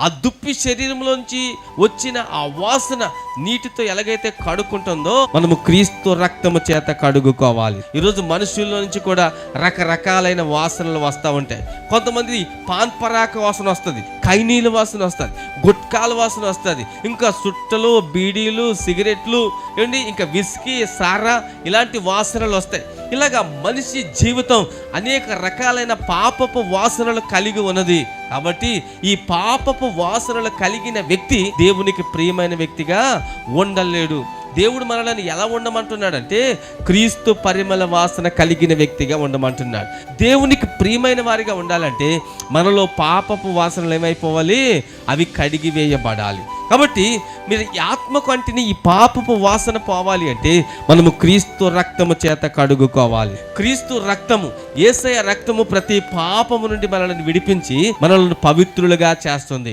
ఆ దుప్పి శరీరంలోంచి వచ్చిన ఆ వాసన నీటితో ఎలాగైతే కడుక్కుంటుందో మనము క్రీస్తు రక్తము చేత కడుగుకోవాలి. ఈరోజు మనుషుల్లో నుంచి కూడా రకరకాలైన వాసనలు వస్తూ ఉంటాయి. కొంతమంది పాన్పరాక వాసన వస్తుంది. కైనీల వాసన వస్తుంది గుట్కాల వాసన వస్తుంది. ఇంకా సుట్టలు బీడీలు సిగరెట్లు ఏంటి? ఇంకా విస్కీ సారా ఇలాంటి వాసనలు వస్తాయి. ఇలాగా మనిషి జీవితం అనేక రకాలైన పాపపు వాసనలు కలిగి ఉన్నది. కాబట్టి ఈ పాపపు వాసనలు కలిగిన వ్యక్తి దేవునికి ప్రియమైన వ్యక్తిగా ఉండలేడు. దేవుడు మనల్ని ఎలా ఉండమంటున్నాడంటే క్రీస్తు పరిమళ వాసన కలిగిన వ్యక్తిగా ఉండమంటున్నాడు. దేవునికి ప్రియమైన వారిగా ఉండాలంటే మనలో పాపపు వాసనలు ఏమైపోవాలి? అవి కడిగి వేయబడాలి. కాబట్టి మీరు ఆత్మ కంటిని ఈ పాపపు వాసన పోవాలి అంటే మనము క్రీస్తు రక్తము చేత కడుగుకోవాలి. క్రీస్తు రక్తము ఏసయ రక్తము ప్రతి పాపము నుండి మనల్ని విడిపించి మనల్ని పవిత్రులుగా చేస్తుంది.